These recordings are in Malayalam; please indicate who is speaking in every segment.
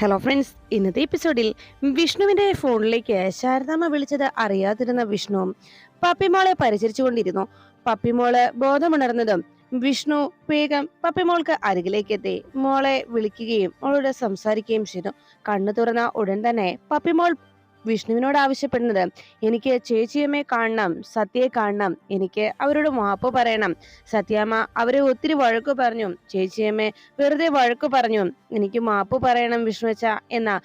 Speaker 1: ഹലോ ഫ്രണ്ട്സ് ഇന്നത്തെ എപ്പിസോഡിൽ വിഷ്ണുവിന്റെ ഫോണിലേക്ക് ശാരദാമ്മ വിളിച്ചത് അറിയാതിരുന്ന വിഷ്ണു പപ്പിമോളെ പരിചരിച്ചുകൊണ്ടിരുന്നു. പപ്പിമോൾ ബോധമുണർന്നതും വിഷ്ണു വേഗം പപ്പിമോൾക്ക് അരികിലേക്ക് എത്തി മോളെ വിളിക്കുകയും അവളോട് സംസാരിക്കുകയും ചെയ്തു. കണ്ണു തുറന്ന ഉടൻ തന്നെ പപ്പിമോൾ വിഷ്ണുവിനോട് ആവശ്യപ്പെടുന്നത്. എനിക്ക് ചേച്ചിയമ്മയെ കാണണം സത്യയെ കാണണം. എനിക്ക് അവരോട് മാപ്പ് പറയണം. സത്യാമ്മ അവരെ ഒത്തിരി വഴക്കു പറഞ്ഞു. ചേച്ചിയമ്മയെ വെറുതെ വഴക്കു പറഞ്ഞു. എനിക്ക് മാപ്പ് പറയണം വിഷ്ണുവച്ച എന്ന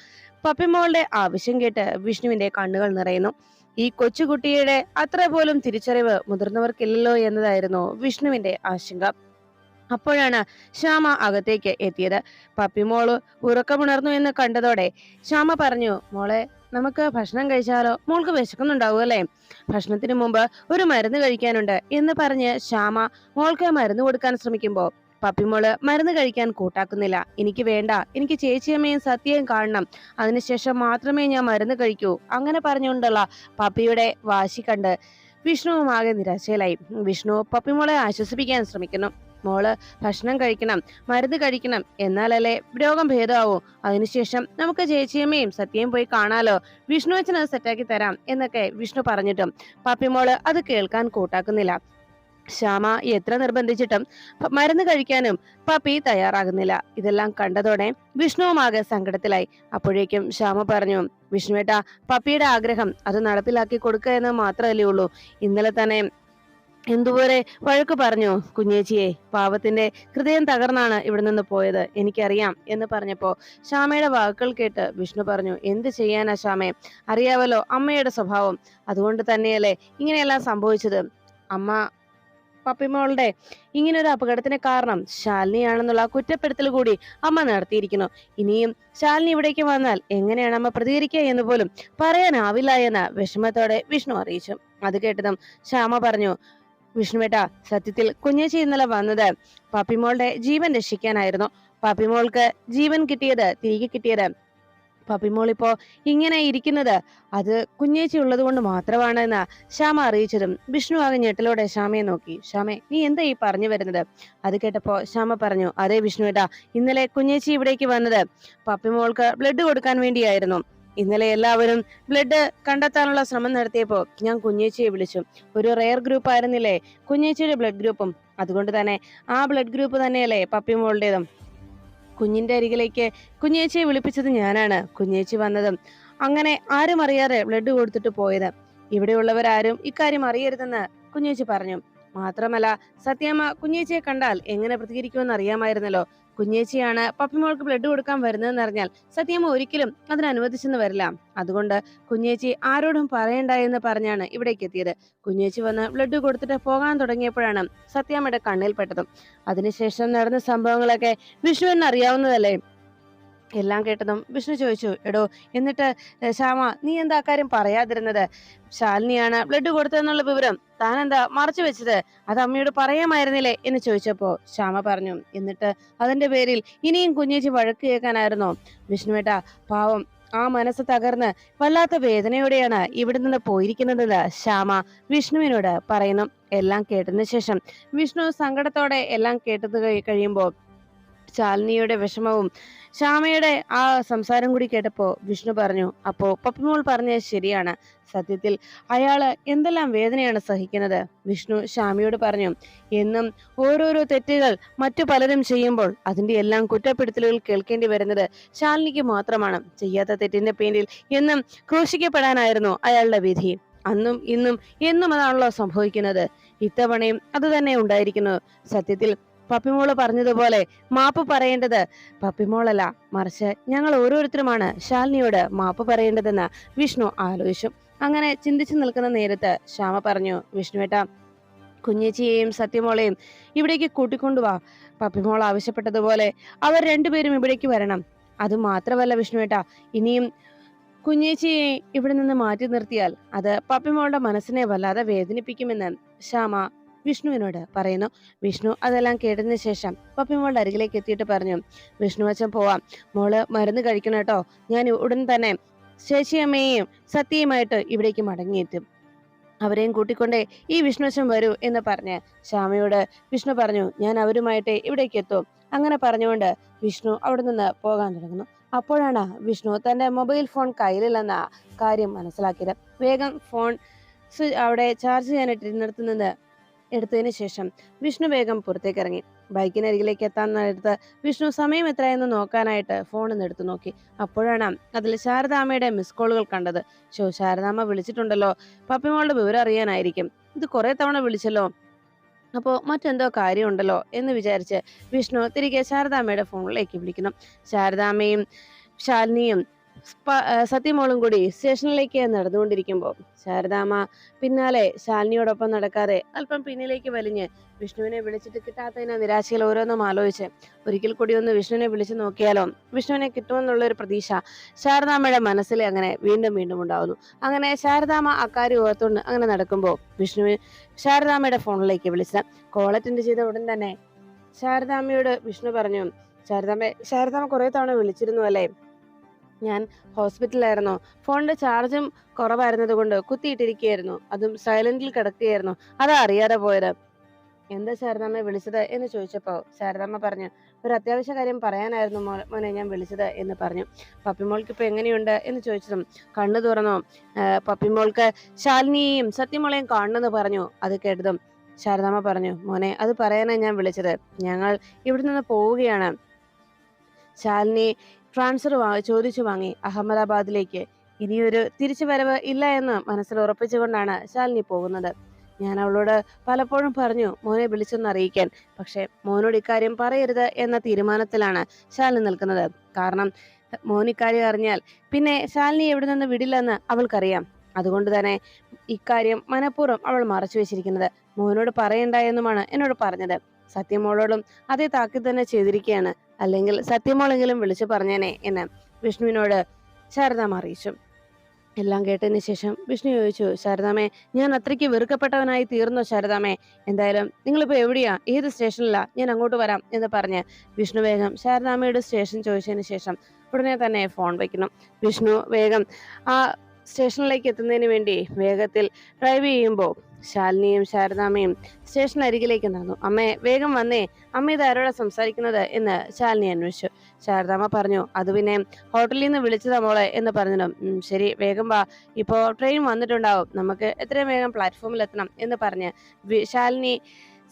Speaker 1: പപ്പിമോളുടെ ആവശ്യം കേട്ട് വിഷ്ണുവിന്റെ കണ്ണുകൾ നിറയുന്നു. ഈ കൊച്ചുകുട്ടിയുടെ അത്ര പോലും തിരിച്ചറിവ് മുതിർന്നവർക്കില്ലല്ലോ എന്നതായിരുന്നു വിഷ്ണുവിന്റെ ആശങ്ക. അപ്പോഴാണ് ശ്യാമ അകത്തേക്ക് എത്തിയത്. പപ്പിമോൾ ഉറക്കമുണർന്നു എന്ന് കണ്ടതോടെ ശ്യാമ പറഞ്ഞു മോളെ നമുക്ക് ഭക്ഷണം കഴിച്ചാലോ? മോൾക്ക് വിശക്കുന്നുണ്ടാവും അല്ലേ? ഭക്ഷണത്തിന് മുമ്പ് ഒരു മരുന്ന് കഴിക്കാനുണ്ട് എന്ന് പറഞ്ഞ് ശ്യാമ മോൾക്ക് മരുന്ന് കൊടുക്കാൻ ശ്രമിക്കുമ്പോൾ പപ്പിമോൾ മരുന്ന് കഴിക്കാൻ കൂട്ടാക്കുന്നില്ല. എനിക്ക് വേണ്ട. എനിക്ക് ചേച്ചിയമ്മയും സത്യയും കാണണം. അതിനുശേഷം മാത്രമേ ഞാൻ മരുന്ന് കഴിക്കൂ. അങ്ങനെ പറഞ്ഞുകൊണ്ടുള്ള പപ്പിയുടെ വാശി കണ്ട് വിഷ്ണുവും ആകെ നിരാശയിലായി. വിഷ്ണു പപ്പിമോളെ ആശ്വസിപ്പിക്കാൻ ശ്രമിക്കുന്നു. മോൾ ഭക്ഷണം കഴിക്കണം മരുന്ന് കഴിക്കണം. എന്നാലല്ലേ രോഗം ഭേദമാവും. അതിനുശേഷം നമുക്ക് ചേച്ചിയമ്മയും സത്യം പോയി കാണാലോ. വിഷ്ണു അച്ഛൻ അത് സെറ്റാക്കി തരാം എന്നൊക്കെ വിഷ്ണു പറഞ്ഞിട്ടും പപ്പിമോൾ അത് കേൾക്കാൻ കൂട്ടാക്കുന്നില്ല. ശ്യാമ എത്ര നിർബന്ധിച്ചിട്ടും മരുന്ന് കഴിക്കാനും പപ്പി തയ്യാറാകുന്നില്ല. ഇതെല്ലാം കണ്ടതോടെ വിഷ്ണുവുമാകെ സങ്കടത്തിലായി. അപ്പോഴേക്കും ശ്യാമ പറഞ്ഞു വിഷ്ണുവേട്ട പപ്പിയുടെ ആഗ്രഹം അത് നടപ്പിലാക്കി കൊടുക്കുക എന്ന് മാത്രമല്ലേ ഉള്ളൂ. ഇന്നലെ തന്നെ എന്തുപോലെ വഴക്ക് പറഞ്ഞു കുഞ്ഞേച്ചിയെ? പാവത്തിന്റെ ഹൃദയം തകർന്നാണ് ഇവിടെ നിന്ന് പോയത്. എനിക്കറിയാം എന്ന് പറഞ്ഞപ്പോ ശ്യാമയുടെ വാക്കുകൾ കേട്ട് വിഷ്ണു പറഞ്ഞു എന്ത് ചെയ്യാനാ ശ്യാമേ? അറിയാവല്ലോ അമ്മയുടെ സ്വഭാവം. അതുകൊണ്ട് തന്നെയല്ലേ ഇങ്ങനെയെല്ലാം സംഭവിച്ചത്. അമ്മ പപ്പിമോളുടെ ഇങ്ങനെ ഒരു അപകടത്തിന് കാരണം ശാലിനിയാണെന്നുള്ള കുറ്റപ്പെടുത്തൽ കൂടി അമ്മ നടത്തിയിരിക്കുന്നു. ഇനിയും ശാലിനി ഇവിടേക്ക് വന്നാൽ എങ്ങനെയാണ് അമ്മ പ്രതികരിക്കുക എന്ന് പോലും പറയാനാവില്ല എന്ന വിഷമത്തോടെ വിഷ്ണു അറിയിച്ചു. അത് കേട്ടതും ശ്യാമ പറഞ്ഞു വിഷ്ണുവേട്ട സത്യത്തിൽ കുഞ്ഞേച്ചി ഇന്നലെ വന്നത് പപ്പിമോളുടെ ജീവൻ രക്ഷിക്കാനായിരുന്നു. പപ്പിമോൾക്ക് ജീവൻ കിട്ടിയത് തിരികെ കിട്ടിയത് പപ്പിമോൾ ഇപ്പോ ഇങ്ങനെ ഇരിക്കുന്നത്. അത് കുഞ്ഞേച്ചി ഉള്ളത് കൊണ്ട് മാത്രമാണ് എന്ന് ശ്യാമ അറിയിച്ചതും വിഷ്ണു ആകെ ഞെട്ടലോടെ ശ്യാമയെ നോക്കി. ശ്യാമെ നീ എന്താ ഈ പറഞ്ഞു വരുന്നത്? അത് കേട്ടപ്പോ ശ്യാമ പറഞ്ഞു അതേ വിഷ്ണുവേട്ടാ ഇന്നലെ കുഞ്ഞേച്ചി ഇവിടേക്ക് വന്നത് പപ്പിമോൾക്ക് ബ്ലഡ് കൊടുക്കാൻ വേണ്ടിയായിരുന്നു. ഇന്നലെ എല്ലാവരും ബ്ലഡ് കണ്ടെത്താനുള്ള ശ്രമം നടത്തിയപ്പോൾ ഞാൻ കുഞ്ഞേച്ചിയെ വിളിച്ചു. ഒരു റെയർ ഗ്രൂപ്പ് ആയിരുന്നില്ലേ? കുഞ്ഞേച്ചിയുടെ ബ്ലഡ് ഗ്രൂപ്പും അതുകൊണ്ട് തന്നെ ആ ബ്ലഡ് ഗ്രൂപ്പ് തന്നെയല്ലേ പപ്പിമോളുടേതും കുഞ്ഞിന്റെ അരികിലേക്ക് കുഞ്ഞേച്ചിയെ വിളിപ്പിച്ചത് ഞാനാണ്. കുഞ്ഞേച്ചി വന്നതും അങ്ങനെ ആരും അറിയാതെ ബ്ലഡ് കൊടുത്തിട്ട് പോയത്. ഇവിടെയുള്ളവരാരും ഇക്കാര്യം അറിയരുതെന്ന് കുഞ്ഞേച്ചി പറഞ്ഞു. മാത്രമല്ല സത്യാമ്മ കുഞ്ഞേച്ചിയെ കണ്ടാൽ എങ്ങനെ പ്രതികരിക്കുമെന്ന് അറിയാമായിരുന്നല്ലോ. കുഞ്ഞേച്ചിയാണ് പപ്പിമോൾക്ക് ബ്ലഡ് കൊടുക്കാൻ വരുന്നതെന്ന് അറിഞ്ഞാൽ സത്യമ്മ ഒരിക്കലും അതിന് അനുവദിച്ചെന്ന് വരില്ല. അതുകൊണ്ട് കുഞ്ഞേച്ചി ആരോടും പറയണ്ട എന്ന് പറഞ്ഞാണ് ഇവിടേക്ക് എത്തിയത്. കുഞ്ഞേച്ചി വന്ന് ബ്ലഡ് കൊടുത്തിട്ട് പോകാൻ തുടങ്ങിയപ്പോഴാണ് സത്യാമ്മയുടെ കണ്ണിൽ പെട്ടതും. അതിനുശേഷം നടന്ന സംഭവങ്ങളൊക്കെ വിഷുവിന് അറിയാവുന്നതല്ലേ? എല്ലാം കേട്ടതും വിഷ്ണു ചോദിച്ചു എടോ എന്നിട്ട് ശ്യാമ നീ എന്താ കാര്യം പറയാതിരുന്നത്? ശാലിനിയാണ് ബ്ലഡ് കൊടുത്തതെന്നുള്ള വിവരം താൻ എന്താ മറച്ചു വെച്ചത്? അത് അമ്മയോട് പറയാമായിരുന്നില്ലേ? എന്ന് ചോദിച്ചപ്പോ ശ്യാമ പറഞ്ഞു എന്നിട്ട് അതിന്റെ പേരിൽ ഇനിയും കുഞ്ഞേച്ചി വഴക്ക് കേൾക്കാനായിരുന്നോ? വിഷ്ണുവേട്ട പാവം ആ മനസ്സ് തകർന്ന് വല്ലാത്ത വേദനയോടെയാണ് ഇവിടെ നിന്ന് പോയിരിക്കുന്നതെന്ന് ശ്യാമ വിഷ്ണുവിനോട് പറയുന്നു. എല്ലാം കേട്ടതിന് ശേഷം വിഷ്ണു സങ്കടത്തോടെ എല്ലാം കേട്ടത് കഴി- കഴിയുമ്പോൾ ശാലിനിയുടെ വിഷമവും ശ്യാമയുടെ ആ സംസാരം കൂടി കേട്ടപ്പോ വിഷ്ണു പറഞ്ഞു അപ്പോ പപ്പിമോൾ പറഞ്ഞത് ശരിയാണ്. സത്യത്തിൽ അയാൾ എന്തെല്ലാം വേദനയാണ് സഹിക്കുന്നത്? വിഷ്ണു ശ്യാമയോട് പറഞ്ഞു എന്നും ഓരോരോ തെറ്റുകൾ മറ്റു പലരും ചെയ്യുമ്പോൾ അതിന്റെ എല്ലാം കുറ്റപ്പെടുത്തലുകൾ കേൾക്കേണ്ടി വരുന്നത് ശാലിനിക്ക് മാത്രമാണ്. ചെയ്യാത്ത തെറ്റിന്റെ പേരിൽ എന്നും ക്രൂശിക്കപ്പെടാനായിരുന്നു അയാളുടെ വിധി. അന്നും ഇന്നും എന്നും അതാണല്ലോ സംഭവിക്കുന്നത്. ഇത്തവണയും അത് തന്നെ ഉണ്ടായിരിക്കുന്നു. സത്യത്തിൽ പപ്പിമോൾ പറഞ്ഞതുപോലെ മാപ്പ് പറയേണ്ടത്. പപ്പിമോളല്ല മറിച്ച് ഞങ്ങൾ ഓരോരുത്തരുമാണ് ശാലിനിയോട് മാപ്പ് പറയേണ്ടതെന്ന് വിഷ്ണു ആലോചിച്ചു. അങ്ങനെ ചിന്തിച്ചു നിൽക്കുന്ന നേരത്ത് ശ്യാമ പറഞ്ഞു വിഷ്ണുവേട്ട കുഞ്ഞേച്ചിയെയും സത്യമോളെയും ഇവിടേക്ക് കൂട്ടിക്കൊണ്ടുവാ പപ്പിമോൾ ആവശ്യപ്പെട്ടതുപോലെ അവർ രണ്ടുപേരും ഇവിടേക്ക് വരണം. അത് മാത്രമല്ല വിഷ്ണുവേട്ട ഇനിയും കുഞ്ഞേച്ചിയെ ഇവിടെ നിന്ന് മാറ്റി നിർത്തിയാൽ അത് പപ്പിമോളുടെ മനസ്സിനെ വല്ലാതെ വേദനിപ്പിക്കുമെന്ന് ശ്യാമ വിഷ്ണുവിനോട് പറയുന്നു. വിഷ്ണു അതെല്ലാം കേട്ടതിന് ശേഷം പപ്പിമോളുടെ അരികിലേക്ക് എത്തിയിട്ട് പറഞ്ഞു വിഷ്ണു അച്ഛൻ പോവാം. മോൾ മരുന്ന് കഴിക്കണം കേട്ടോ. ഞാൻ ഉടൻ തന്നെ ശശിയമ്മയെയും സത്യയുമായിട്ട് ഇവിടേക്ക് മടങ്ങിയെത്തും. അവരെയും കൂട്ടിക്കൊണ്ടേ ഈ വിഷ്ണുവശം വരൂ എന്ന് പറഞ്ഞ് ശ്യാമയോട് വിഷ്ണു പറഞ്ഞു ഞാൻ അവരുമായിട്ട് ഇവിടേക്ക് എത്തും. അങ്ങനെ പറഞ്ഞുകൊണ്ട് വിഷ്ണു അവിടെ നിന്ന് പോകാൻ തുടങ്ങുന്നു. അപ്പോഴാണ് വിഷ്ണു തന്റെ മൊബൈൽ ഫോൺ കയ്യിലില്ലെന്ന കാര്യം മനസ്സിലാക്കിയത്. വേഗം ഫോൺ അവിടെ ചാർജ് ചെയ്യാനിട്ടിരുന്നിടത്ത് നിന്ന് എടുത്തതിന് ശേഷം വിഷ്ണു വേഗം പുറത്തേക്ക് ഇറങ്ങി. ബൈക്കിനരികിലേക്ക് എത്താൻ നേരത്ത് വിഷ്ണു സമയം എത്രയെന്ന് നോക്കാനായിട്ട് ഫോണിൽ എടുത്തു നോക്കി. അപ്പോഴാണ് അതിൽ ശാരദാമ്മയുടെ മിസ് കോളുകൾ കണ്ടത്. ഷോ ശാരദാമ്മ വിളിച്ചിട്ടുണ്ടല്ലോ. പപ്പിമോളുടെ വിവരം അറിയാനായിരിക്കും. ഇത് കുറെ തവണ വിളിച്ചല്ലോ. അപ്പോൾ മറ്റെന്തോ കാര്യമുണ്ടല്ലോ എന്ന് വിചാരിച്ച് വിഷ്ണു തിരികെ ശാരദാമ്മയുടെ ഫോണിലേക്ക് വിളിക്കുന്നു. ശാരദാമ്മയും ശാലിനിയും സത്യമോളും കൂടി സ്റ്റേഷനിലേക്ക് നടന്നുകൊണ്ടിരിക്കുമ്പോൾ ശാരദാമ പിന്നാലെ ശാലിനിയോടൊപ്പം നടക്കാതെ അല്പം പിന്നിലേക്ക് വലിഞ്ഞ് വിഷ്ണുവിനെ വിളിച്ചിട്ട് കിട്ടാത്തതിന് നിരാശയിൽ ഓരോന്നും ആലോചിച്ച്. ഒരിക്കൽ കൂടി ഒന്ന് വിഷ്ണുവിനെ വിളിച്ചു നോക്കിയാലോ വിഷ്ണുവിനെ കിട്ടുമെന്നുള്ള ഒരു പ്രതീക്ഷ ശാരദാമയുടെ മനസ്സിൽ അങ്ങനെ വീണ്ടും വീണ്ടും ഉണ്ടാവുന്നു. അങ്ങനെ ശാരദാമ്മ അക്കാര്യം ഓർത്തുകൊണ്ട് അങ്ങനെ നടക്കുമ്പോൾ വിഷ്ണുവിന് ശാരദാമയുടെ ഫോണിലേക്ക് വിളിച്ച കോൾ അറ്റൻഡ് ചെയ്ത ഉടൻ തന്നെ ശാരദാമയോട് വിഷ്ണു പറഞ്ഞു ശാരദാമ്മ ശാരദാമ കുറെ തവണ വിളിച്ചിരുന്നു അല്ലേ? ഞാൻ ഹോസ്പിറ്റലിലായിരുന്നു. ഫോണിന്റെ ചാർജും കുറവായിരുന്നത് കൊണ്ട് കുത്തിയിട്ടിരിക്കുകയായിരുന്നു. അതും സൈലന്റിൽ കിടക്കുകയായിരുന്നു. അതാ അറിയാതെ പോയത്. എന്താ ശാരദാമ്മ വിളിച്ചത് എന്ന് ചോദിച്ചപ്പോ ശാരദാമ്മ പറഞ്ഞു ഒരു അത്യാവശ്യ കാര്യം പറയാനായിരുന്നു മോനെ ഞാൻ വിളിച്ചത് എന്ന് പറഞ്ഞു. പപ്പിമോൾക്ക് ഇപ്പൊ എങ്ങനെയുണ്ട് എന്ന് ചോദിച്ചതും കണ്ണു തുറന്നു. പപ്പിമോൾക്ക് ശാലിനിയെയും സത്യമോളെയും കാണണമെന്ന് പറഞ്ഞു. അത് കേട്ടതും ശാരദാമ്മ പറഞ്ഞു മോനെ അത് പറയാനാണ് ഞാൻ വിളിച്ചത്. ഞങ്ങൾ ഇവിടെ നിന്ന് പോവുകയാണ്. ശാലിനി ട്രാൻസ്ഫർ ചോദിച്ചു വാങ്ങി അഹമ്മദാബാദിലേക്ക്. ഇനിയൊരു തിരിച്ചു വരവ് ഇല്ല എന്ന് മനസ്സിൽ ഉറപ്പിച്ചുകൊണ്ടാണ് ശാലിനി പോകുന്നത്. ഞാൻ അവളോട് പലപ്പോഴും പറഞ്ഞു മോനെ വിളിച്ചൊന്ന് അറിയിക്കാൻ. പക്ഷേ മോനോട് ഇക്കാര്യം പറയരുത് എന്ന തീരുമാനത്തിലാണ് ശാലിനി നിൽക്കുന്നത്. കാരണം മോൻ ഇക്കാര്യം അറിഞ്ഞാൽ പിന്നെ ശാലിനി എവിടെ നിന്ന് വിടില്ലെന്ന് അവൾക്കറിയാം. അതുകൊണ്ട് തന്നെ ഇക്കാര്യം മനഃപൂർവം അവൾ മറച്ചു വെച്ചിരിക്കുന്നത്. മോനോട് പറയണ്ട എന്നുമാണ് എന്നോട് പറഞ്ഞത്. സത്യമോളോടും അതേ താക്കി തന്നെ ചെയ്തിരിക്കുകയാണ് അല്ലെങ്കിൽ സത്യമോളെങ്കിലും വിളിച്ചു പറഞ്ഞേനെ എന്ന് വിഷ്ണുവിനോട് ശാരദാമ അറിയിച്ചു. എല്ലാം കേട്ടതിന് ശേഷം വിഷ്ണു ചോദിച്ചു ശാരദാമേ ഞാൻ അത്രയ്ക്ക് വെറുക്കപ്പെട്ടവനായി തീർന്നോ ശാരദാമേ എന്തായാലും നിങ്ങളിപ്പോ എവിടെയാ? ഏത് സ്റ്റേഷനിലാ? ഞാൻ അങ്ങോട്ട് വരാം എന്ന് പറഞ്ഞ് വിഷ്ണു വേഗം ശാരദാമയുടെ സ്റ്റേഷൻ ചോദിച്ചതിന് ശേഷം ഉടനെ തന്നെ ഫോൺ വയ്ക്കണം. വിഷ്ണു വേഗം ആ സ്റ്റേഷനിലേക്ക് എത്തുന്നതിന് വേണ്ടി വേഗത്തിൽ ഡ്രൈവ് ചെയ്യുമ്പോൾ ശാലിനിയും ശാരദാമ്മയും സ്റ്റേഷൻ അരികിലേക്ക് നടന്നു. അമ്മേ വേഗം വന്നേ. അമ്മ ഇത് ആരോടാ സംസാരിക്കുന്നത് എന്ന് ശാലിനി അന്വേഷിച്ചു. ശാരദാമ്മ പറഞ്ഞു അത് പിന്നെ ഹോട്ടലിൽ നിന്ന് വിളിച്ചതാ മോളെ എന്ന് പറഞ്ഞു ശരി വേഗം വാ. ഇപ്പോൾ ട്രെയിൻ വന്നിട്ടുണ്ടാവും. നമുക്ക് എത്രയും വേഗം പ്ലാറ്റ്ഫോമിൽ എത്തണം എന്ന് പറഞ്ഞ് ശാലിനി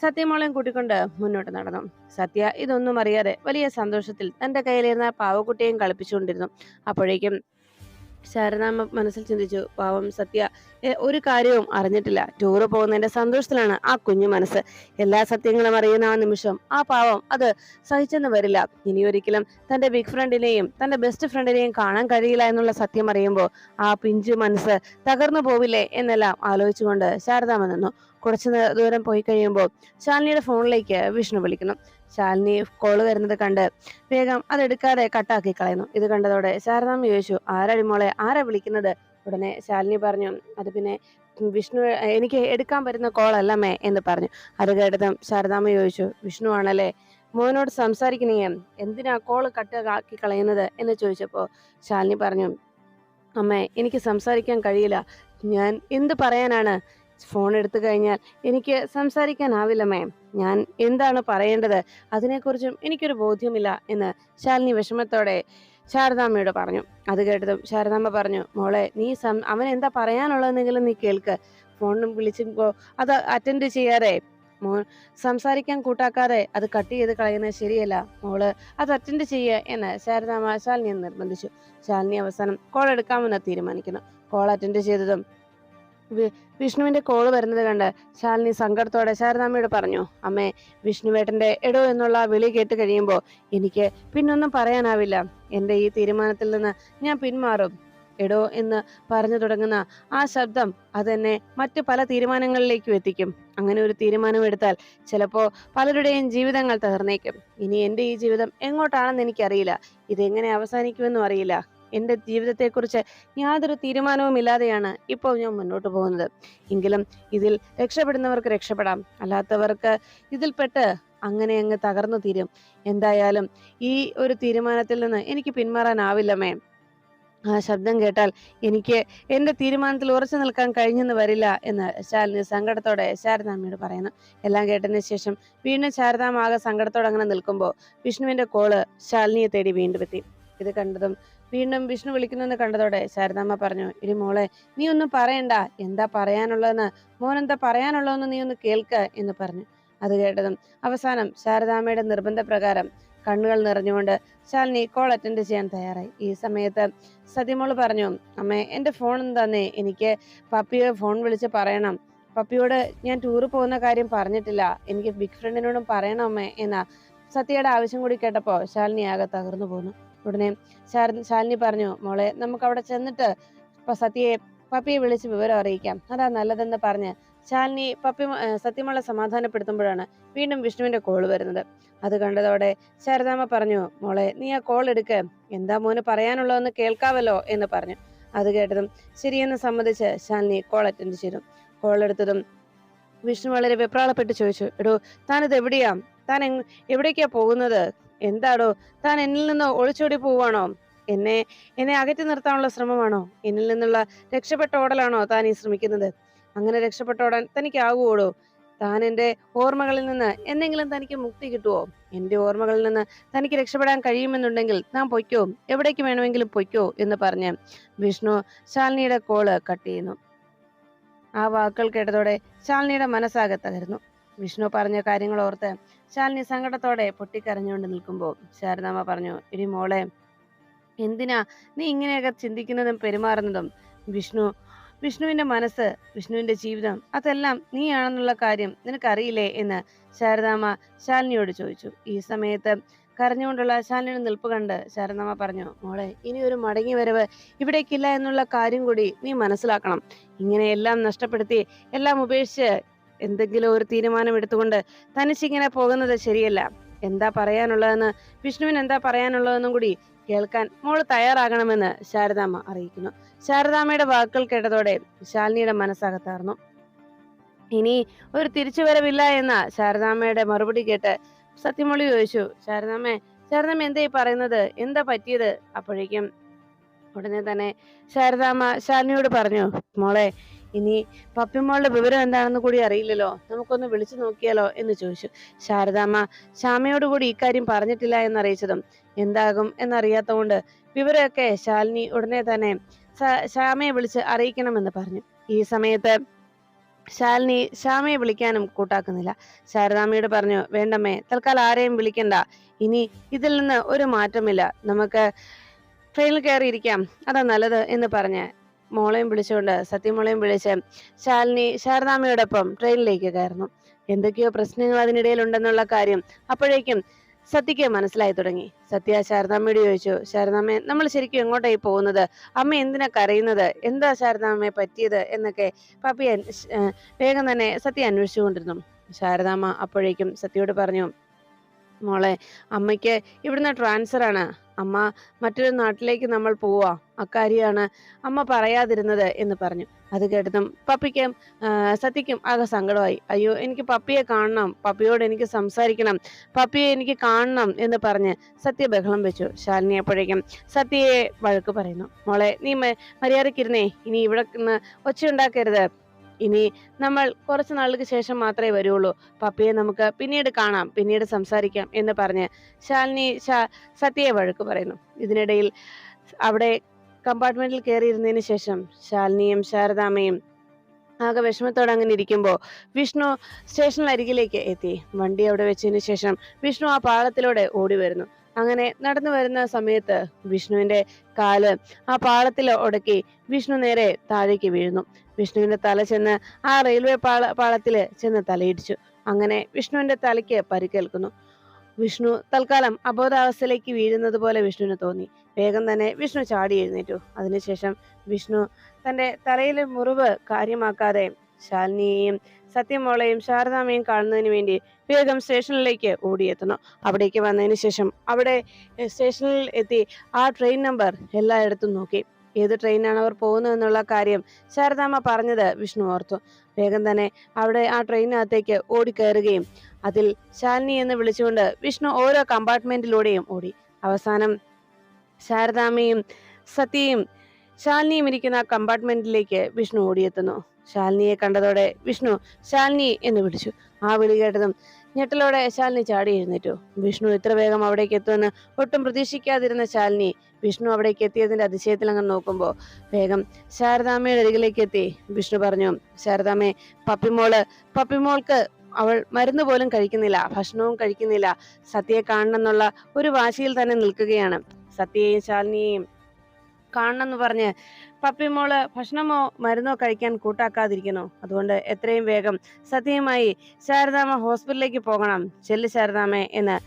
Speaker 1: സത്യമോളെയും കൂട്ടിക്കൊണ്ട് മുന്നോട്ട് നടന്നു. സത്യ ഇതൊന്നും അറിയാതെ വലിയ സന്തോഷത്തിൽ തന്റെ കയ്യിലിരുന്ന പാവക്കുട്ടിയെയും കളിപ്പിച്ചുകൊണ്ടിരുന്നു. അപ്പോഴേക്കും ശാരദാമ്മ മനസ്സിൽ ചിന്തിച്ചു പാവം സത്യ ഒരു കാര്യവും അറിഞ്ഞിട്ടില്ല. ടൂറ് പോകുന്നതിന്റെ സന്തോഷത്തിലാണ് ആ കുഞ്ഞു മനസ്സ്. എല്ലാ സത്യങ്ങളും അറിയുന്ന ആ നിമിഷം ആ പാവം അത് സഹിച്ചെന്ന് വരില്ല. ഇനി ഒരിക്കലും തന്റെ ബിഗ് ഫ്രണ്ടിനെയും തന്റെ ബെസ്റ്റ് ഫ്രണ്ടിനെയും കാണാൻ കഴിയില്ല എന്നുള്ള സത്യം അറിയുമ്പോൾ ആ പിഞ്ചു മനസ്സ് തകർന്നു പോവില്ലേ എന്നെല്ലാം ആലോചിച്ചുകൊണ്ട് ശാരദാമ്മ നിന്നു. കുറച്ചു ദൂരം പോയി കഴിയുമ്പോൾ ശാലിനിയുടെ ഫോണിലേക്ക് വിഷ്ണു വിളിക്കുന്നു. ശാലിനി കോൾ വരുന്നത് കണ്ട് വേഗം അതെടുക്കാതെ കട്ടാക്കി കളയുന്നു. ഇത് കണ്ടതോടെ ശാരദാമ്മ ചോദിച്ചു ആരടിമോളെ ആരാ വിളിക്കുന്നത്? ഉടനെ ശാലിനി പറഞ്ഞു അത് പിന്നെ വിഷ്ണു എനിക്ക് എടുക്കാൻ പറ്റുന്ന കോളല്ലമ്മേ എന്ന് പറഞ്ഞു. അത് കേട്ടതും ശാരദാമ്മ ചോദിച്ചു വിഷ്ണു ആണല്ലേ? മോനോട് സംസാരിക്കണേ എന്തിനാ കോൾ കട്ടാക്കി കളയുന്നത്? എന്ന് ചോദിച്ചപ്പോൾ ശാലിനി പറഞ്ഞു അമ്മേ എനിക്ക് സംസാരിക്കാൻ കഴിയില്ല. ഞാൻ എന്ത് പറയാനാണ്? ഫോൺ എടുത്തു കഴിഞ്ഞാൽ എനിക്ക് സംസാരിക്കാനാവില്ല മേം ഞാൻ എന്താണ് പറയേണ്ടത്? അതിനെക്കുറിച്ചും എനിക്കൊരു ബോധ്യമില്ല എന്ന് ശാലിനി വിഷമത്തോടെ ശാരദാമ്മയോട് പറഞ്ഞു. അത് കേട്ടതും ശാരദാമ്മ പറഞ്ഞു മോളെ നീ സം അവൻ എന്താ പറയാനുള്ളതെന്നെങ്കിലും നീ കേൾക്ക്. ഫോണും വിളിച്ചുമ്പോ അത് അറ്റൻഡ് ചെയ്യാതെ മോൾ സംസാരിക്കാൻ കൂട്ടാക്കാതെ അത് കട്ട് ചെയ്ത് കളയുന്നത് ശരിയല്ല. മോൾ അത് അറ്റൻഡ് ചെയ്യുക എന്ന് ശാരദാമ്മ ശാലിനിയെ നിർബന്ധിച്ചു. ശാലിനി അവസാനം കോൾ എടുക്കാമെന്ന് തീരുമാനിക്കുന്നു. കോൾ അറ്റൻഡ് ചെയ്തതും വിഷ്ണുവിന്റെ കോൾ വരുന്നത് കണ്ട് ശാലിനി സങ്കടത്തോടെ ശാരദാമ്മയോട് പറഞ്ഞു അമ്മേ വിഷ്ണുവേട്ടന്റെ എടോ എന്നുള്ള വിളി കേട്ട് കഴിയുമ്പോൾ എനിക്ക് പിന്നൊന്നും പറയാനാവില്ല. എന്റെ ഈ തീരുമാനത്തിൽ നിന്ന് ഞാൻ പിന്മാറും. എടോ എന്ന് പറഞ്ഞു തുടങ്ങുന്ന ആ ശബ്ദം അതെന്നെ മറ്റു പല തീരുമാനങ്ങളിലേക്കും എത്തിക്കും. അങ്ങനെ ഒരു തീരുമാനം എടുത്താൽ ചിലപ്പോ പലരുടെയും ജീവിതങ്ങൾ തകർന്നേക്കും. ഇനി എന്റെ ഈ ജീവിതം എങ്ങോട്ടാണെന്ന് എനിക്കറിയില്ല. ഇതെങ്ങനെ അവസാനിക്കുമെന്നും അറിയില്ല. എന്റെ ജീവിതത്തെക്കുറിച്ച് യാതൊരു തീരുമാനവും ഇല്ലാതെയാണ് ഇപ്പോൾ ഞാൻ മുന്നോട്ട് പോകുന്നത്. എങ്കിലും ഇതിൽ രക്ഷപ്പെടുന്നവർക്ക് രക്ഷപ്പെടാം. അല്ലാത്തവർക്ക് ഇതിൽപ്പെട്ട് അങ്ങനെ അങ്ങ് തകർന്നു തീരും. എന്തായാലും ഈ ഒരു തീരുമാനത്തിൽ നിന്ന് എനിക്ക് പിന്മാറാനാവില്ലമേ ആ ശബ്ദം കേട്ടാൽ എനിക്ക് എന്റെ തീരുമാനത്തിൽ ഉറച്ചു നിൽക്കാൻ കഴിഞ്ഞെന്ന് വരില്ല എന്ന് ശാലിനി സങ്കടത്തോടെ ശാരദാമ്മയോട് പറയുന്നു. എല്ലാം കേട്ടതിന് ശേഷം വീണ്ടും ശാരദാമ്മ ആകെ സങ്കടത്തോടെ അങ്ങനെ നിൽക്കുമ്പോൾ വിഷ്ണുവിന്റെ കോൾ ശാലിനിയെ തേടി വീണ്ടും എത്തി. ഇത് കണ്ടതും വീണ്ടും വിഷ്ണു വിളിക്കുന്നെന്ന് കണ്ടതോടെ ശാരദാമ്മ പറഞ്ഞു ഇനി മോളെ നീ ഒന്നും പറയണ്ട. എന്താ പറയാനുള്ളതെന്ന്? മോനെന്താ പറയാനുള്ളതെന്ന് നീ ഒന്ന് കേൾക്ക എന്ന് പറഞ്ഞു. അത് കേട്ടതും അവസാനം ശാരദാമ്മയുടെ നിർബന്ധപ്രകാരം കണ്ണുകൾ നിറഞ്ഞുകൊണ്ട് ശാലിനി കോൾ അറ്റൻഡ് ചെയ്യാൻ തയ്യാറായി. ഈ സമയത്ത് സതിമോൾ പറഞ്ഞു അമ്മേ എന്റെ ഫോൺ തന്നേ എനിക്ക് പപ്പിയെ ഫോൺ വിളിച്ച് പറയണം. പപ്പിയോട് ഞാൻ ടൂറ് പോകുന്ന കാര്യം പറഞ്ഞിട്ടില്ല. എനിക്ക് ബിഗ് ഫ്രണ്ടിനോടും പറയണം അമ്മേ എന്നാ സത്യയുടെ ആവശ്യം കൂടി കേട്ടപ്പോൾ ശാലിനി ആകെ തകർന്നു പോന്നു. ഉടനെ ശാലിനി പറഞ്ഞു മോളെ നമുക്ക് അവിടെ ചെന്നിട്ട് സത്യയെ പപ്പിയെ വിളിച്ച് വിവരം അറിയിക്കാം. അതാ നല്ലതെന്ന് പറഞ്ഞ് ശാലിനി പപ്പി സത്യമോളെ സമാധാനപ്പെടുത്തുമ്പോഴാണ് വീണ്ടും വിഷ്ണുവിന്റെ കോൾ വരുന്നത്. അത് കണ്ടതോടെ ശാരദാമ്മ പറഞ്ഞു മോളെ നീ ആ കോൾ എടുക്ക്. എന്താ മോന് പറയാനുള്ളതെന്ന് കേൾക്കാവല്ലോ എന്ന് പറഞ്ഞു. അത് കേട്ടതും ശരിയെന്ന് സമ്മതിച്ച് ശാലിനി കോൾ അറ്റൻഡ് ചെയ്തു. കോൾ എടുത്തതും വിഷ്ണു വളരെ വെപ്രാളപ്പെട്ട് ചോദിച്ചു എടോ താനിത് എവിടെയാ താൻ എവിടേക്കാ പോകുന്നത്? എന്താടോ താൻ എന്നിൽ നിന്ന് ഒളിച്ചോടി പോവാണോ എന്നെ എന്നെ അകറ്റി നിർത്താനുള്ള ശ്രമമാണോ? എന്നിൽ നിന്നുള്ള രക്ഷപ്പെട്ട ഓടലാണോ താൻ ഈ ശ്രമിക്കുന്നത്? അങ്ങനെ രക്ഷപ്പെട്ട രക്ഷപ്പെട്ടോടാൻ തനിക്കാകുവോടോ താൻ എന്റെ ഓർമ്മകളിൽ നിന്ന് എന്തെങ്കിലും തനിക്ക് മുക്തി കിട്ടുമോ എന്റെ ഓർമ്മകളിൽ നിന്ന് തനിക്ക് രക്ഷപ്പെടാൻ കഴിയുമെന്നുണ്ടെങ്കിൽ താൻ പൊയ്ക്കോ. എവിടേക്ക് വേണമെങ്കിലും പൊയ്ക്കോ എന്ന് പറഞ്ഞ് വിഷ്ണു ശാലിനിയുടെ കോൾ കട്ട് ചെയ്യുന്നു. ആ വാക്കുകൾ കേട്ടതോടെ ശാലിനിയുടെ മനസ്സാകെ തകരുന്നു. വിഷ്ണു പറഞ്ഞ കാര്യങ്ങൾ ഓർത്ത് ശാലിനി സങ്കടത്തോടെ പൊട്ടിക്കരഞ്ഞുകൊണ്ട് നിൽക്കുമ്പോൾ ശാരദാമ്മ പറഞ്ഞു ഇനി മോളെ എന്തിനാ നീ ഇങ്ങനെയൊക്കെ ചിന്തിക്കുന്നതും പെരുമാറുന്നതും? വിഷ്ണു വിഷ്ണുവിന്റെ മനസ്സ് വിഷ്ണുവിന്റെ ജീവിതം അതെല്ലാം നീയാണെന്നുള്ള കാര്യം നിനക്കറിയില്ലേ? എന്ന് ശാരദാമ്മ ശാലിനിയോട് ചോദിച്ചു. ഈ സമയത്ത് കരഞ്ഞുകൊണ്ടുള്ള ശാലിനിയുടെ നിൽപ്പ് കണ്ട് ശാരദാമ്മ പറഞ്ഞു മോളെ ഇനി ഒരു മടങ്ങി വരവ് ഇവിടേക്കില്ല എന്നുള്ള കാര്യം കൂടി നീ മനസ്സിലാക്കണം. ഇങ്ങനെ എല്ലാം നഷ്ടപ്പെടുത്തി എല്ലാം ഉപേക്ഷിച്ച് എന്തെങ്കിലും ഒരു തീരുമാനം എടുത്തുകൊണ്ട് തനിച്ചിങ്ങനെ പോകുന്നത് ശരിയല്ല. എന്താ പറയാനുള്ളതെന്ന് വിഷ്ണുവിന് എന്താ പറയാനുള്ളതെന്നും കൂടി കേൾക്കാൻ മോൾ തയ്യാറാകണമെന്ന് ശാരദാമ്മ അറിയിക്കുന്നു. ശാരദാമ്മയുടെ വാക്കുകൾ കേട്ടതോടെ ശാലിനിയുടെ മനസ്സകത്താർന്നു ഇനി ഒരു തിരിച്ചുവരവില്ല എന്ന ശാരദാമ്മയുടെ മറുപടി കേട്ട് സത്യമൊളി ചോദിച്ചു ശാരദാമ്മേ ശാരദാമ്മ എന്താ പറയുന്നത്? എന്താ പറ്റിയത്? അപ്പോഴേക്കും ഉടനെ തന്നെ ശാരദാമ്മ ശാലിനിയോട് പറഞ്ഞു മോളെ ഇനി പപ്പിമോളുടെ വിവരം എന്താണെന്ന് കൂടി അറിയില്ലല്ലോ. നമുക്കൊന്ന് വിളിച്ചു നോക്കിയാലോ എന്ന് ചോദിച്ചു. ശാരദാമ്മ ശ്യാമയോട് കൂടി ഇക്കാര്യം പറഞ്ഞിട്ടില്ല എന്നറിയിച്ചതും എന്താകും എന്നറിയാത്തതുകൊണ്ട് വിവരമൊക്കെ ശാലിനി ഉടനെ തന്നെ ശ്യാമയെ വിളിച്ച് അറിയിക്കണമെന്ന് പറഞ്ഞു. ഈ സമയത്ത് ശാലിനി ശ്യാമയെ വിളിക്കാനും കൂട്ടാക്കുന്നില്ല. ശാരദാമ്മയോട് പറഞ്ഞു വേണ്ടമ്മേ തൽക്കാലം ആരെയും വിളിക്കണ്ട. ഇനി ഇതിൽ നിന്ന് ഒരു മാറ്റമില്ല. നമുക്ക് ട്രെയിനിൽ കയറിയിരിക്കാം. അതാ നല്ലത് എന്ന് പറഞ്ഞ് മോളെയും വിളിച്ചുകൊണ്ട് സത്യമോളെയും വിളിച്ച് ശാലിനി ശാരദാമ്മയോടൊപ്പം ട്രെയിനിലേക്ക് കയറുന്നു. എന്തൊക്കെയോ പ്രശ്നങ്ങൾ അതിനിടയിൽ ഉണ്ടെന്നുള്ള കാര്യം അപ്പോഴേക്കും സത്യക്ക് മനസ്സിലായി തുടങ്ങി. സത്യ ശാരദാമ്മയോട് ചോദിച്ചു ശാരദാമ്മേ നമ്മൾ ശരിക്കും എങ്ങോട്ടായി പോകുന്നത്? അമ്മ എന്തിനാ കരയുന്നത്? എന്താ ശാരദാമ്മയെ പറ്റിയത്? എന്നൊക്കെ പപ്പി വേഗം തന്നെ സത്യ അന്വേഷിച്ചുകൊണ്ടിരുന്നു. ശാരദാമ്മ അപ്പോഴേക്കും സത്യയോട് പറഞ്ഞു മോളെ അമ്മയ്ക്ക് ഇവിടുന്ന് ട്രാൻസ്ഫർ ആണ് അമ്മ മറ്റൊരു നാട്ടിലേക്ക് നമ്മൾ പോവാ. അക്കാര്യമാണ് അമ്മ പറയാതിരുന്നത് എന്ന് പറഞ്ഞു. അത് കേട്ടതും പപ്പിക്കും സത്യക്കും ആകെ സങ്കടമായി. അയ്യോ എനിക്ക് പപ്പിയെ കാണണം. പപ്പിയോട് എനിക്ക് സംസാരിക്കണം. പപ്പിയെ എനിക്ക് കാണണം എന്ന് പറഞ്ഞ് സത്യ ബഹളം വെച്ചു. ശാലിനി അപ്പോഴേക്കും സത്യയെ വഴക്ക് പറയുന്നു. മോളെ നീ മര്യാദക്കിരുന്നേ ഇനി ഇവിടെ നിന്ന് ഒച്ചയുണ്ടാക്കരുത് ഇനി നമ്മൾ കുറച്ച് നാളുകൾക്ക് ശേഷം മാത്രമേ വരുള്ളൂ. പപ്പിയെ നമുക്ക് പിന്നീട് കാണാം പിന്നീട് സംസാരിക്കാം എന്ന് പറഞ്ഞ് ശാലിനി സത്യയെ വഴക്ക് പറയുന്നു. ഇതിനിടയിൽ അവിടെ കമ്പാർട്ട്മെന്റിൽ കയറിയിരുന്നതിന് ശേഷം ശാലിനിയും ശാരദാമ്മയും ആകെ വിഷമത്തോടെ അങ്ങനെ ഇരിക്കുമ്പോൾ വിഷ്ണു സ്റ്റേഷനിൽ അരികിലേക്ക് എത്തി. വണ്ടി അവിടെ വെച്ചതിന് ശേഷം വിഷ്ണു ആ പാളത്തിലൂടെ ഓടി വരുന്നു. അങ്ങനെ നടന്നു വരുന്ന സമയത്ത് വിഷ്ണുവിന്റെ കാൽ ആ പാളത്തിൽ ഉടക്കി വിഷ്ണു നേരെ താഴേക്ക് വീഴുന്നു. വിഷ്ണുവിന്റെ തല ചെന്ന് ആ റെയിൽവേ പാള പാളത്തിൽ ചെന്ന് തലയിടിച്ചു. അങ്ങനെ വിഷ്ണുവിന്റെ തലയ്ക്ക് പരിക്കേൽക്കുന്നു. വിഷ്ണു തൽക്കാലം അബോധാവസ്ഥയിലേക്ക് വീഴുന്നത് പോലെ വിഷ്ണുവിന് തോന്നി. വേഗം തന്നെ വിഷ്ണു ചാടി എഴുന്നേറ്റു. അതിനുശേഷം വിഷ്ണു തന്റെ തലയിലെ മുറിവ് കാര്യമാക്കാതെ ശാലിനിയെയും സത്യമോളെയും ശാരദാമ്മയും കാണുന്നതിന് വേണ്ടി വേഗം സ്റ്റേഷനിലേക്ക് ഓടിയെത്തുന്നു. അവിടേക്ക് വന്നതിന് ശേഷം അവിടെ സ്റ്റേഷനിൽ എത്തി ആ ട്രെയിൻ നമ്പർ എല്ലായിടത്തും നോക്കി. ഏത് ട്രെയിനാണ് അവർ പോകുന്നതെന്നുള്ള കാര്യം ശാരദാമ്മ പറഞ്ഞത് വിഷ്ണു ഓർത്തു. വേഗം തന്നെ അവിടെ ആ ട്രെയിനകത്തേക്ക് ഓടിക്കയറുകയും അതിൽ ശാലിനി എന്ന് വിളിച്ചുകൊണ്ട് വിഷ്ണു ഓരോ കമ്പാർട്ട്മെന്റിലൂടെയും ഓടി. അവസാനം ശാരദാമ്മയും സത്യയും ശാലിനിയും ഇരിക്കുന്ന കമ്പാർട്ട്മെന്റിലേക്ക് വിഷ്ണു ഓടിയെത്തുന്നു. ശാലിനിയെ കണ്ടതോടെ വിഷ്ണു ശാലിനി എന്ന് വിളിച്ചു. ആ വിളി കേട്ടതും ഞെട്ടലോടെ ശാലിനി ചാടി എഴുന്നേറ്റു. വിഷ്ണു ഇത്ര വേഗം അവിടേക്ക് എത്തുമെന്ന് ഒട്ടും പ്രതീക്ഷിക്കാതിരുന്ന ശാലിനി വിഷ്ണു അവിടേക്ക് എത്തിയതിന്റെ അതിശയത്തിൽ അങ്ങ് നോക്കുമ്പോൾ വേഗം ശാരദാമ്മയുടെ അരികിലേക്ക് എത്തി. വിഷ്ണു പറഞ്ഞു ശാരദാമ്മേ പപ്പിമോൾ പപ്പിമോൾക്ക് അവൾ മരുന്ന് പോലും കഴിക്കുന്നില്ല ഭക്ഷണവും കഴിക്കുന്നില്ല. സത്യയെ കാണണമെന്നുള്ള ഒരു വാശിയിൽ തന്നെ നിൽക്കുകയാണ്. സത്യയെയും ശാലിനിയെയും കാണണമെന്ന് പറഞ്ഞ് പപ്പിമോൾ ഭക്ഷണമോ മരുന്നോ കഴിക്കാൻ കൂട്ടാക്കാതിരിക്കുന്നു അതുകൊണ്ട് എത്രയും വേഗം സത്യമായി ശാരദാമ ഹോസ്പിറ്റലിലേക്ക് പോകണം. ചെല്ലു ശാരദാമ്മ എന്ന്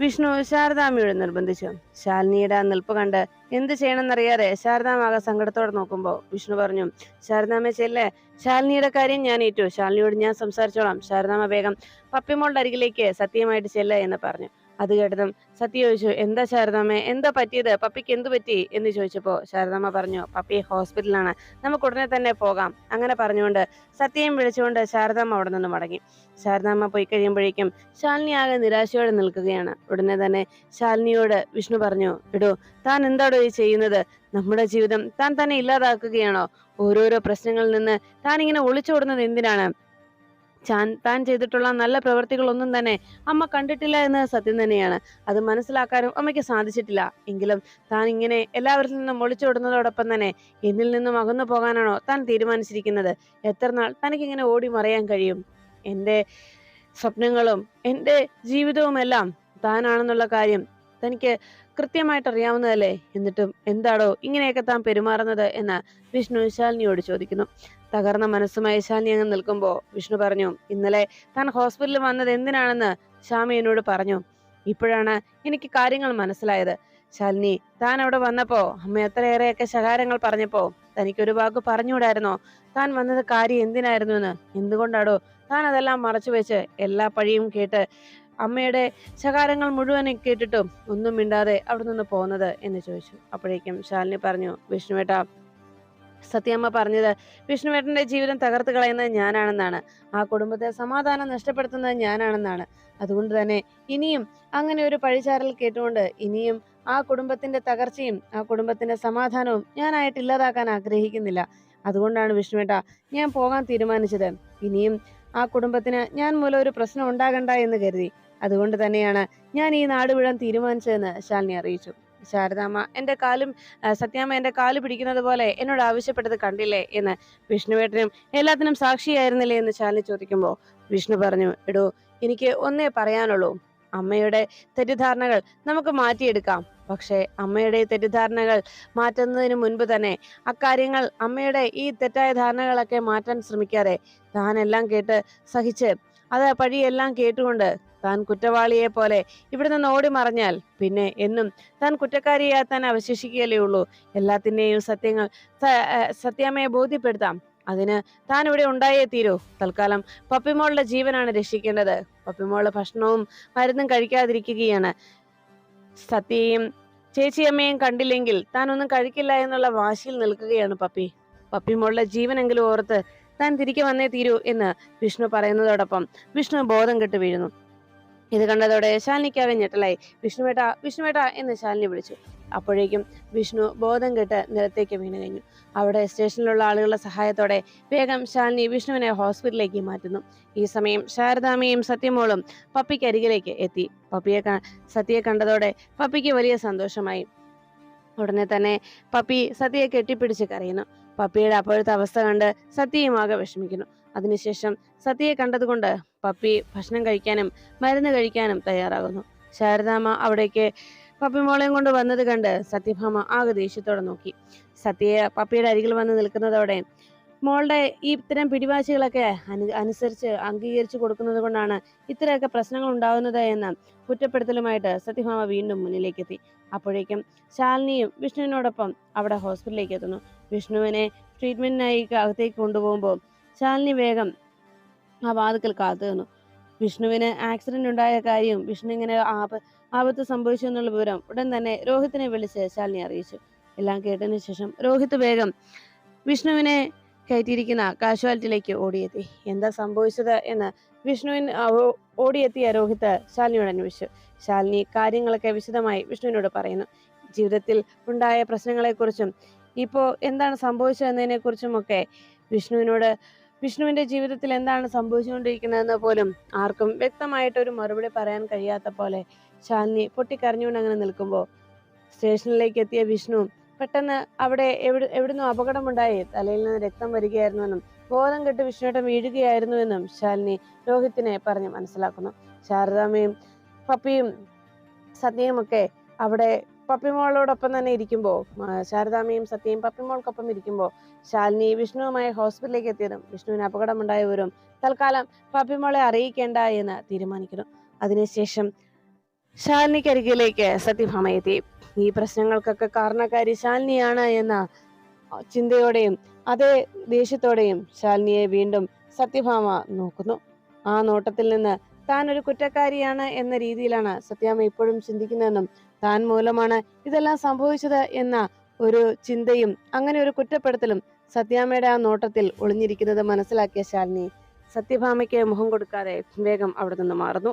Speaker 1: വിഷ്ണു ശാരദാമ്മയോട് നിർബന്ധിച്ചു. ശാലിനിയുടെ നിൽപ്പ് കണ്ട് എന്ത് ചെയ്യണമെന്നറിയാതെ ശാരദാമ ആകെ സങ്കടത്തോടെ നോക്കുമ്പോൾ വിഷ്ണു പറഞ്ഞു ശാരദാമ്മ ചെല്ലെ. ശാലിനിയുടെ കാര്യം ഞാൻ ഏറ്റു. ശാലിനിയോട് ഞാൻ സംസാരിച്ചോളാം. ശാരദാമ വേഗം പപ്പിമോളുടെ അരികിലേക്ക് സത്യമായിട്ട് ചെല്ല് എന്ന് പറഞ്ഞു. അത് കേട്ടതും സത്യ ചോദിച്ചു എന്താ ശാരദാമ്മ? എന്താ പറ്റിയത്? പപ്പിക്ക് എന്തു പറ്റി? എന്ന് ചോദിച്ചപ്പോൾ ശാരദാമ്മ പറഞ്ഞു പപ്പി ഹോസ്പിറ്റലാണ് നമുക്ക് ഉടനെ തന്നെ പോകാം. അങ്ങനെ പറഞ്ഞുകൊണ്ട് സത്യയും വിളിച്ചുകൊണ്ട് ശാരദാമ്മ അവിടെ നിന്ന് മടങ്ങി. ശാരദാമ്മ പോയി കഴിയുമ്പോഴേക്കും ശാലിനി ആകെ നിരാശയോടെ നിൽക്കുകയാണ്. ഉടനെ തന്നെ ശാലിനിയോട് വിഷ്ണു പറഞ്ഞു എടോ താൻ എന്താടോ ഈ ചെയ്യുന്നത്? നമ്മുടെ ജീവിതം താൻ തന്നെ ഇല്ലാതാക്കുകയാണോ? ഓരോരോ പ്രശ്നങ്ങളിൽ നിന്ന് താൻ ഇങ്ങനെ ഒളിച്ചോടുന്നത് എന്തിനാണ്? താൻ ചെയ്തിട്ടുള്ള നല്ല പ്രവൃത്തികളൊന്നും തന്നെ അമ്മ കണ്ടിട്ടില്ല എന്ന് സത്യം തന്നെയാണ്. അത് മനസ്സിലാക്കാനും അമ്മയ്ക്ക് സാധിച്ചിട്ടില്ല. എങ്കിലും താൻ ഇങ്ങനെ എല്ലാവരിൽ നിന്നും ഒളിച്ചോടുന്നതോടൊപ്പം തന്നെ എന്നിൽ നിന്നും അകന്നു പോകാനാണോ താൻ തീരുമാനിച്ചിരിക്കുന്നത്? എത്ര നാൾ തനിക്കിങ്ങനെ ഓടി മറയാൻ കഴിയും? എന്റെ സ്വപ്നങ്ങളും എന്റെ ജീവിതവുമെല്ലാം താനാണെന്നുള്ള കാര്യം തനിക്ക് കൃത്യമായിട്ട് അറിയാവുന്നതല്ലേ എന്നിട്ടും എന്താണോ ഇങ്ങനെയൊക്കെ താൻ പെരുമാറുന്നത് എന്ന് വിഷ്ണു ശാലിനിയോട് ചോദിക്കുന്നു. തകർന്ന മനസ്സുമായി ശാലിനി അങ്ങ് നിൽക്കുമ്പോൾ വിഷ്ണു പറഞ്ഞു ഇന്നലെ താൻ ഹോസ്പിറ്റലിൽ വന്നത് എന്തിനാണെന്ന് ശ്യാമി എന്നോട് പറഞ്ഞു. ഇപ്പോഴാണ് എനിക്ക് കാര്യങ്ങൾ മനസ്സിലായത്. ശാലിനി താൻ അവിടെ വന്നപ്പോ അമ്മ എത്രയേറെയൊക്കെ ശകാരങ്ങൾ പറഞ്ഞപ്പോ തനിക്കൊരു വാക്ക് പറഞ്ഞുകൂടായിരുന്നോ? താൻ വന്നത് കാര്യം എന്തിനായിരുന്നു എന്ന് എന്തുകൊണ്ടാടോ? താൻ അതെല്ലാം മറച്ചു വെച്ച് എല്ലാ പഴിയും കേട്ട് അമ്മയുടെ ശകാരങ്ങൾ മുഴുവനും കേട്ടിട്ടും ഒന്നും മിണ്ടാതെ അവിടെ നിന്ന് പോകുന്നത് എന്ന് ചോദിച്ചു. അപ്പോഴേക്കും ശാലിനി പറഞ്ഞു വിഷ്ണുവേട്ട സത്യമ്മ പറഞ്ഞത്. വിഷ്ണുവേട്ടന്റെ ജീവിതം തകർത്ത് കളയുന്നത് ഞാനാണെന്നാണ്. ആ കുടുംബത്തെ സമാധാനം നഷ്ടപ്പെടുത്തുന്നത് ഞാനാണെന്നാണ്. അതുകൊണ്ട് തന്നെ ഇനിയും അങ്ങനെ ഒരു പഴിചാരൽ കേട്ടുകൊണ്ട് ഇനിയും ആ കുടുംബത്തിന്റെ തകർച്ചയും ആ കുടുംബത്തിന്റെ സമാധാനവും ഞാനായിട്ട് ഇല്ലാതാക്കാൻ ആഗ്രഹിക്കുന്നില്ല. അതുകൊണ്ടാണ് വിഷ്ണുവേട്ട ഞാൻ പോകാൻ തീരുമാനിച്ചത്. ഇനിയും ആ കുടുംബത്തിന് ഞാൻ മൂലം ഒരു പ്രശ്നം ഉണ്ടാകണ്ട എന്ന് കരുതി. അതുകൊണ്ട് തന്നെയാണ് ഞാൻ ഈ നാട് വിടാൻ തീരുമാനിച്ചതെന്ന് ശാലിനി അറിയിച്ചു. ശാരദാമ്മ എന്റെ കാലും സത്യാമ്മ എന്റെ കാൽ പിടിക്കുന്നത് പോലെ എന്നോട് ആവശ്യപ്പെട്ടത് കണ്ടില്ലേ എന്ന് വിഷ്ണുവേട്ടനും എല്ലാത്തിനും സാക്ഷിയായിരുന്നില്ലേ എന്ന് ശാലിനി ചോദിക്കുമ്പോൾ വിഷ്ണു പറഞ്ഞു എടോ എനിക്ക് ഒന്നേ പറയാനുള്ളൂ. അമ്മയുടെ തെറ്റിദ്ധാരണകൾ നമുക്ക് മാറ്റിയെടുക്കാം. പക്ഷേ അമ്മയുടെ തെറ്റിദ്ധാരണകൾ മാറ്റുന്നതിന് മുൻപ് തന്നെ അക്കാര്യങ്ങൾ അമ്മയുടെ ഈ തെറ്റായ ധാരണകളൊക്കെ മാറ്റാൻ ശ്രമിക്കാതെ താനെല്ലാം കേട്ട് സഹിച്ച് അത് പഴിയെല്ലാം കേട്ടുകൊണ്ട് താൻ കുറ്റവാളിയെ പോലെ ഇവിടെ നിന്ന് ഓടി മറഞ്ഞാൽ പിന്നെ എന്നും താൻ കുറ്റക്കാരിയായി താൻ അവശേഷിക്കുകയല്ലേ ഉള്ളൂ. എല്ലാത്തിന്റെയും സത്യങ്ങൾ സത്യാമ്മയെ ബോധ്യപ്പെടുത്താം. അതിന് താൻ ഇവിടെ ഉണ്ടായേ തീരൂ. തൽക്കാലം പപ്പിമോളുടെ ജീവനാണ് രക്ഷിക്കേണ്ടത്. പപ്പിമോൾ ഭക്ഷണവും മരുന്നും കഴിക്കാതിരിക്കുകയാണ്. സത്യയും ചേച്ചിയമ്മയും കണ്ടില്ലെങ്കിൽ താൻ ഒന്നും കഴിക്കില്ല എന്നുള്ള വാശിയിൽ നിൽക്കുകയാണ് പപ്പി. പപ്പിമോളുടെ ജീവനെങ്കിലും ഓർത്ത് താൻ തിരികെ വന്നേ തീരൂ എന്ന് വിഷ്ണു പറയുന്നതോടൊപ്പം വിഷ്ണു ബോധം കെട്ട് വീഴുന്നു. ഇത് കണ്ടതോടെ ശാലിനിക്കാവെ ഞെട്ടലായി. വിഷ്ണുവേട്ട വിഷ്ണുവേട്ട എന്ന് ശാലിനി വിളിച്ചു. അപ്പോഴേക്കും വിഷ്ണു ബോധം കെട്ട് നിലത്തേക്ക് വീണു കഴിഞ്ഞു. അവിടെ സ്റ്റേഷനിലുള്ള ആളുകളുടെ സഹായത്തോടെ വേഗം ശാലിനി വിഷ്ണുവിനെ ഹോസ്പിറ്റലിലേക്ക് മാറ്റുന്നു. ഈ സമയം ശാരദാമ്മയും സത്യമോളും പപ്പിക്ക് അരികിലേക്ക് എത്തി. പപ്പിയെ സത്യയെ കണ്ടതോടെ പപ്പിക്ക് വലിയ സന്തോഷമായി. ഉടനെ തന്നെ പപ്പി സത്യയെ കെട്ടിപ്പിടിച്ച് കരയുന്നു. പപ്പിയുടെ അപ്പോഴത്തെ അവസ്ഥ കണ്ട് സത്യയും ആകെ വിഷമിക്കുന്നു. അതിനുശേഷം സത്യയെ കണ്ടതുകൊണ്ട് പപ്പി ഭക്ഷണം കഴിക്കാനും മരുന്ന് കഴിക്കാനും തയ്യാറാകുന്നു. ശാരദാമ്മ അവിടേക്ക് പപ്പി മോളെയും കൊണ്ട് വന്നത് കണ്ട് സത്യഭാമ ആകെ ദേഷ്യത്തോടെ നോക്കി. സത്യയെ പപ്പിയുടെ അരികിൽ വന്ന് നിൽക്കുന്നതോടെ മോളുടെ ഈ ഇത്തരം പിടിവാശികളൊക്കെ അനു അനുസരിച്ച് അംഗീകരിച്ചു കൊടുക്കുന്നത് കൊണ്ടാണ് ഇത്രയൊക്കെ പ്രശ്നങ്ങൾ ഉണ്ടാകുന്നത് എന്ന കുറ്റപ്പെടുത്തലുമായിട്ട് സത്യഭാമ വീണ്ടും മുന്നിലേക്കെത്തി. അപ്പോഴേക്കും ശാലിനിയും വിഷ്ണുവിനോടൊപ്പം അവിടെ ഹോസ്പിറ്റലിലേക്ക് എത്തുന്നു. വിഷ്ണുവിനെ ട്രീറ്റ്മെന്റിനായി അകത്തേക്ക് കൊണ്ടുപോകുമ്പോൾ ശാലിനി വേഗം ആ വാതുക്കൽ കാത്തു നിന്നു. വിഷ്ണുവിന് ആക്സിഡന്റ് ഉണ്ടായ കാര്യവും വിഷ്ണു ഇങ്ങനെ ആപ ആപത്ത് സംഭവിച്ചു എന്നുള്ള വിവരം ഉടൻ തന്നെ രോഹിത്തിനെ വിളിച്ച് ശാലിനി അറിയിച്ചു. എല്ലാം കേട്ടതിന് ശേഷം രോഹിത് വേഗം വിഷ്ണുവിനെ കയറ്റിയിരിക്കുന്ന കാഷ്വാലിറ്റിയിലേക്ക് ഓടിയെത്തി. എന്താ സംഭവിച്ചത് എന്ന് വിഷ്ണുവിൻ ഓടിയെത്തിയ രോഹിത് ശാലിനിയോട് അന്വേഷിച്ചു. ശാലിനി കാര്യങ്ങളൊക്കെ വിശദമായി വിഷ്ണുവിനോട് പറയുന്നു. ജീവിതത്തിൽ ഉണ്ടായ പ്രശ്നങ്ങളെക്കുറിച്ചും ഇപ്പോൾ എന്താണ് സംഭവിച്ചതെന്നതിനെക്കുറിച്ചുമൊക്കെ വിഷ്ണുവിനോട് വിഷ്ണുവിന്റെ ജീവിതത്തിൽ എന്താണ് സംഭവിച്ചുകൊണ്ടിരിക്കുന്നതെന്ന് പോലും ആർക്കും വ്യക്തമായിട്ട് ഒരു മറുപടി പറയാൻ കഴിയാത്ത പോലെ ശാലിനി പൊട്ടിക്കരഞ്ഞുകൊണ്ട് അങ്ങനെ നിൽക്കുമ്പോൾ സ്റ്റേഷനിലേക്ക് എത്തിയ വിഷ്ണു പെട്ടെന്ന് അവിടെ എവിടെ എവിടുന്നോ അപകടമുണ്ടായി. തലയിൽ നിന്ന് രക്തം വരികയായിരുന്നുവെന്നും ബോധം കെട്ട് വിഷ്ണുവേട്ടൻ വീഴുകയായിരുന്നുവെന്നും ശാലിനി രോഹിത്തിനെ പറഞ്ഞ് മനസ്സിലാക്കുന്നു. ശാരദാമ്മയും പപ്പിയും സത്യയും ഒക്കെ അവിടെ പപ്പിമോളോടൊപ്പം തന്നെ ഇരിക്കുമ്പോൾ ശാരദാമ്മയും സത്യയും പപ്പിമോൾക്കൊപ്പം ഇരിക്കുമ്പോൾ ശാലിനി വിഷ്ണുവുമായി ഹോസ്പിറ്റലിലേക്ക് എത്തിയതും വിഷ്ണുവിന് അപകടമുണ്ടായവരും തൽക്കാലം പപ്പിമോളെ അറിയിക്കേണ്ട എന്ന് തീരുമാനിക്കുന്നു. അതിനുശേഷം ശാലിനിക്കരികിലേക്ക് സത്യഭാമ എത്തി. ഈ പ്രശ്നങ്ങൾക്കൊക്കെ കാരണക്കാരി ശാലിനിയാണ് എന്ന ചിന്തയോടെയും അതേ ദേഷ്യത്തോടെയും ശാലിനിയെ വീണ്ടും സത്യഭാമ നോക്കുന്നു. ആ നോട്ടത്തിൽ നിന്ന് താൻ ഒരു കുറ്റക്കാരിയാണ് എന്ന രീതിയിലാണ് സത്യാമ്മ ഇപ്പോഴും ചിന്തിക്കുന്നതെന്നും താൻ മൂലമാണ് ഇതെല്ലാം സംഭവിച്ചത് എന്ന ഒരു ചിന്തയും അങ്ങനെ ഒരു കുറ്റപ്പെടുത്തലും സത്യാമ്മയുടെ ആ നോട്ടത്തിൽ ഒളിഞ്ഞിരിക്കുന്നത് മനസ്സിലാക്കിയ ശാലിനി. സത്യഭാമയ്ക്ക് മുഖം കൊടുക്കാതെ വേഗം അവിടെ നിന്ന് മാറുന്നു.